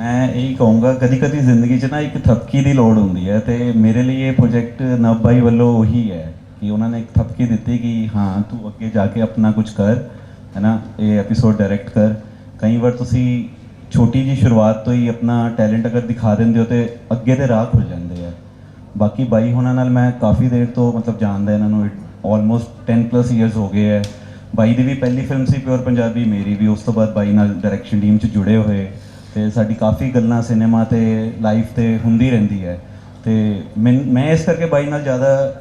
ਮੈਂ ਇਹੀ ਕਹੂੰਗਾ ਕਦੀ ਕਦੀ ਜ਼ਿੰਦਗੀ 'ਚ ਨਾ ਇੱਕ ਥਪਕੀ ਦੀ ਲੋੜ ਹੁੰਦੀ ਹੈ ਤੇ ਮੇਰੇ ਲਈ ਇਹ ਪ੍ਰੋਜੈਕਟ ਨਵ ਬਾਈ ਵੱਲੋਂ ਉਹੀ ਹੈ ਕਿ ਉਹਨਾਂ ਨੇ ਇੱਕ ਥਪਕੀ ਦਿੱਤੀ ਕਿ ਹਾਂ, ਤੂੰ ਅੱਗੇ ਜਾ ਕੇ ਆਪਣਾ ਕੁਝ ਕਰ ਹੈ ਨਾ ਇਹ ਐਪੀਸੋਡ ਡਾਇਰੈਕਟ ਕਰ। ਕਈ ਵਾਰ ਤੁਸੀਂ ਛੋਟੀ ਜੀ ਸ਼ੁਰੂਆਤ ਤੋਂ ਹੀ ਆਪਣਾ ਟੈਲੈਂਟ ਅਗਰ ਦਿਖਾ ਦਿੰਦੇ ਹੋ ਤੇ ਅੱਗੇ ਤੇ ਰਾਹ ਖੁੱਲ ਜਾਂਦੇ ਆ। ਬਾਕੀ ਬਾਈ ਹੋਣਾ ਨਾਲ ਮੈਂ ਕਾਫੀ ਦੇਰ ਤੋਂ ਮਤਲਬ ਜਾਣਦਾ ਇਹਨਾਂ ਨੂੰ ਆਲਮੋਸਟ 10 ਪਲੱਸ ਇਅਰਸ ਹੋ ਗਏ ਹੈ ਬਾਈ ਦੀ ਵੀ ਪਹਿਲੀ ਫਿਲਮ ਸੀ ਪਿਓਰ ਪੰਜਾਬੀ ਮੇਰੀ ਵੀ, ਉਸ ਤੋਂ ਬਾਅਦ ਬਾਈ ਨਾਲ ਡਾਇਰੈਕਸ਼ਨ ਟੀਮ 'ਚ ਜੁੜੇ ਹੋਏ। ਤੇ ਸਾਡੀ ਕਾਫੀ ਗੱਲਾਂ ਸਿਨੇਮਾ ਤੇ ਲਾਈਫ ਤੇ ਹੁੰਦੀ ਰਹਿੰਦੀ ਹੈ। ਤੇ ਮੈਨ- ਮੈਂ ਇਸ ਕਰਕੇ ਬਾਈ ਨਾਲ ਜ਼ਿਆਦਾ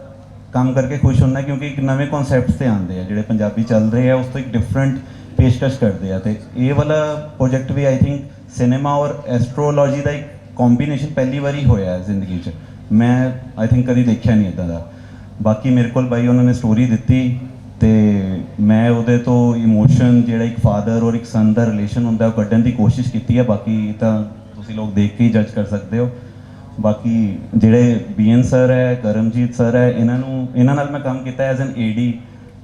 ਕੰਮ ਕਰਕੇ ਖੁਸ਼ ਹੁੰਦਾ ਕਿਉਂਕਿ ਇੱਕ ਨਵੇਂ ਕਨਸੈਪਟਸ ਤੇ ਆਉਂਦੇ ਆ, ਜਿਹੜੇ ਪੰਜਾਬੀ ਚੱਲ ਰਹੇ ਆ, ਉਸ ਤੋਂ ਇੱਕ ਡਿਫਰੈਂਟ ਪੇਸ਼ਕਸ਼ ਕਰਦੇ ਆ। ਤੇ ਇਹ ਵਾਲਾ ਪ੍ਰੋਜੈਕਟ ਵੀ ਆਈ ਥਿੰਕ ਸਿਨੇਮਾ ਔਰ ਐਸਟ੍ਰੋਲੋਜੀ ਦਾ ਇੱਕ ਕੰਬੀਨੇਸ਼ਨ ਪਹਿਲੀ ਵਾਰੀ ਹੋਇਆ ਹੈ ਜ਼ਿੰਦਗੀ 'ਚ। ਮੈਂ ਆਈ ਥਿੰਕ ਕਦੀ ਦੇਖਿਆ ਨਹੀਂ ਇਦਾਂ ਦਾ। ਬਾਕੀ ਮੇਰੇ ਕੋਲ ਬਾਈ ਉਹਨਾਂ ਨੇ ਸਟੋਰੀ ਦਿੱਤੀ ਤੇ ਮੈਂ ਉਹਦੇ ਤੋਂ ਇਮੋਸ਼ਨ ਜਿਹੜਾ ਇੱਕ ਫਾਦਰ ਔਰ ਇੱਕ ਸਨ ਦਾ ਰਿਲੇਸ਼ਨ ਹੁੰਦਾ ਉਹ ਕੱਢਣ ਦੀ ਕੋਸ਼ਿਸ਼ ਕੀਤੀ ਹੈ ਬਾਕੀ ਤਾਂ ਤੁਸੀਂ ਲੋਕ ਦੇਖ ਕੇ ਹੀ ਜੱਜ ਕਰ ਸਕਦੇ ਹੋ ਬਾਕੀ ਜਿਹੜੇ ਬੀਐਨ ਸਰ ਹੈ ਕਰਮਜੀਤ ਸਰ ਹੈ ਇਹਨਾਂ ਨੂੰ ਇਹਨਾਂ ਨਾਲ ਮੈਂ ਕੰਮ ਕੀਤਾ ਐਜ਼ ਐਨ ਏਡੀ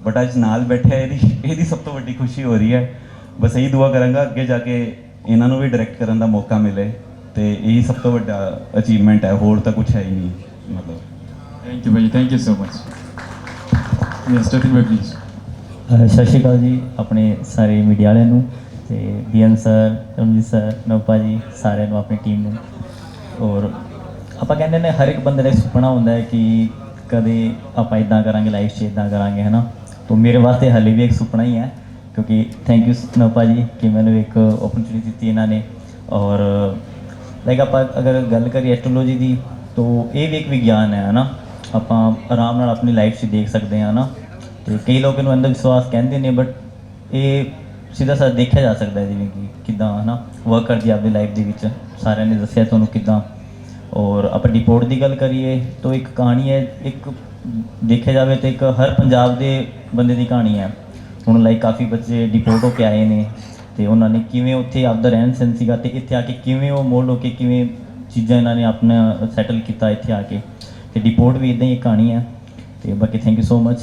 ਬਟ ਅੱਜ ਨਾਲ ਬੈਠਿਆ ਇਹਦੀ ਇਹਦੀ ਸਭ ਤੋਂ ਵੱਡੀ ਖੁਸ਼ੀ ਹੋ ਰਹੀ ਹੈ ਬਸ ਇਹੀ ਦੁਆ ਕਰਾਂਗਾ ਅੱਗੇ ਜਾ ਕੇ ਇਹਨਾਂ ਨੂੰ ਵੀ ਡਾਇਰੈਕਟ ਕਰਨ ਦਾ ਮੌਕਾ ਮਿਲੇ ਤੇ ਇਹੀ ਸਭ ਤੋਂ ਵੱਡਾ ਅਚੀਵਮੈਂਟ ਹੈ ਹੋਰ ਤਾਂ ਕੁਝ ਹੈ ਹੀ ਨਹੀਂ ਮਤਲਬ thank you Bhaji. Thank you so much. Yes, Jatin bhai, please. ਸਤਿ ਸ਼੍ਰੀ ਅਕਾਲ ਜੀ ਆਪਣੇ ਸਾਰੇ ਮੀਡੀਆ ਵਾਲਿਆਂ ਨੂੰ ਤੇ ਬੀਐਨ ਸਰ ਰਮਜੀਤ ਸਰ ਨਵਪਾ ਜੀ ਸਾਰਿਆਂ ਨੂੰ ਆਪਣੀ ਟੀਮ ਨੂੰ। ਔਰ ਆਪਾਂ ਕਹਿੰਦੇ ਨੇ ਹਰ ਇੱਕ ਬੰਦੇ ਦਾ ਇੱਕ ਸੁਪਨਾ ਹੁੰਦਾ ਹੈ ਕਿ ਕਦੇ ਆਪਾਂ ਇਦਾਂ ਕਰਾਂਗੇ ਲਾਈਫ 'ਚ ਇਦਾਂ ਕਰਾਂਗੇ ਹੈ ਨਾ ਤਾਂ ਮੇਰੇ ਵਾਸਤੇ ਹਾਲੇ ਵੀ ਇੱਕ ਸੁਪਨਾ ਹੀ ਹੈ ਕਿਉਂਕਿ ਥੈਂਕ ਯੂ ਨਵਪਾ ਜੀ ਕਿ ਮੈਨੂੰ ਇੱਕ ਓਪਰਚੁਨਿਟੀ ਦਿੱਤੀ ਇਹਨਾਂ ਨੇ। ਔਰ ਲਾਈਕ ਆਪਾਂ ਅਗਰ ਗੱਲ ਕਰੀਏ ਐਸਟ੍ਰੋਲੋਜੀ ਦੀ, ਤਾਂ ਇਹ ਵੀ ਇੱਕ ਵਿਗਿਆਨ ਹੈ ਨਾ ਆਪਾਂ ਆਰਾਮ ਨਾਲ ਆਪਣੀ ਲਾਈਫ 'ਚ ਦੇਖ ਸਕਦੇ ਹਾਂ ਨਾ ਕਈ ਲੋਕ ਇਹਨੂੰ ਅੰਧ ਵਿਸ਼ਵਾਸ ਕਹਿੰਦੇ ਨੇ ਬਟ ਇਹ ਸਿੱਧਾ ਸਾਦਾ ਦੇਖਿਆ ਜਾ ਸਕਦਾ ਹੈ, ਜਿਵੇਂ ਕਿ ਕਿਦਾਂ, ਹਨਾ ਵਰਕ ਕਰਦੀ ਹੈ ਆਪਣੀ ਲਾਈਫ ਦੇ ਵਿੱਚ। ਸਾਰਿਆਂ ਨੇ ਦੱਸਿਆ ਤੁਹਾਨੂੰ ਕਿਦਾਂ। ਔਰ ਆਪਾਂ ਡਿਪੋਰਟ ਦੀ ਗੱਲ ਕਰੀਏ, ਤਾਂ ਇੱਕ ਕਹਾਣੀ ਹੈ, ਇੱਕ ਦੇਖਿਆ ਜਾਵੇ ਤਾਂ ਇੱਕ ਹਰ ਪੰਜਾਬ ਦੇ ਬੰਦੇ ਦੀ ਕਹਾਣੀ ਹੈ। ਹੁਣ ਲਾਈਕ ਕਾਫੀ ਬੱਚੇ ਡਿਪੋਰਟ ਹੋ ਕੇ ਆਏ ਨੇ, ਤੇ ਉਹਨਾਂ ਨੇ ਕਿਵੇਂ ਉੱਥੇ ਆਪਦਾ ਰਹਿਣ ਸਹਿਣ ਸੀਗਾ, ਤੇ ਇੱਥੇ ਆ ਕੇ ਕਿਵੇਂ ਉਹ ਮੋਲਡ ਹੋ ਕੇ ਕਿਵੇਂ ਚੀਜ਼ਾਂ ਇਹਨਾਂ ਨੇ ਆਪਣਾ ਸੈਟਲ ਕੀਤਾ ਇੱਥੇ ਆ ਕੇ। ਤੇ ਡਿਪੋਰਟ ਵੀ ਇਦਾਂ ਹੀ ਇੱਕ ਕਹਾਣੀ ਹੈ। ਤੇ ਬਾਕੀ ਥੈਂਕ ਯੂ ਸੋ ਮਚ